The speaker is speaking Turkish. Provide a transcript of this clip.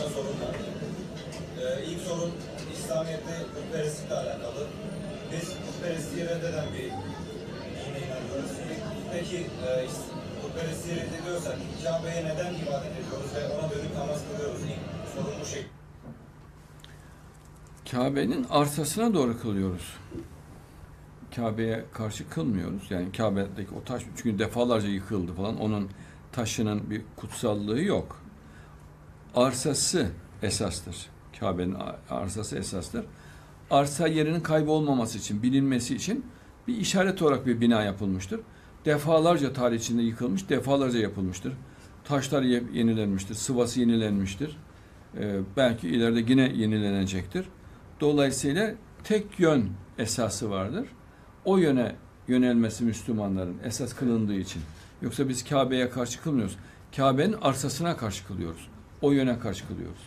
tane sorun var. Ee, ilk sorun İslamiyet'te putperestlikle alakalı. Biz putperestliği reddeden bir dine inanıyoruz. Peki e, putperestliği reddediyorsak Kabe'ye neden ibadet ediyoruz ve ona dönüp namaz kılıyoruz? İlk sorun bu şey. Kabe'nin arsasına doğru kılıyoruz. Kabe'ye karşı kılmıyoruz. Yani Kabe'deki o taş çünkü defalarca yıkıldı falan. Onun taşının bir kutsallığı yok. Arsası esastır. Kabe'nin arsası esastır. Arsa yerinin kaybolmaması için, bilinmesi için bir işaret olarak bir bina yapılmıştır. Defalarca tarih içinde yıkılmış, defalarca yapılmıştır. Taşlar ye- yenilenmiştir, sıvası yenilenmiştir. Ee, belki ileride yine yenilenecektir. Dolayısıyla tek yön esası vardır. O yöne yönelmesi Müslümanların esas kılındığı için. Yoksa biz Kabe'ye karşı kılmıyoruz. Kabe'nin arsasına karşı kılıyoruz. O yöne karşı kılıyoruz.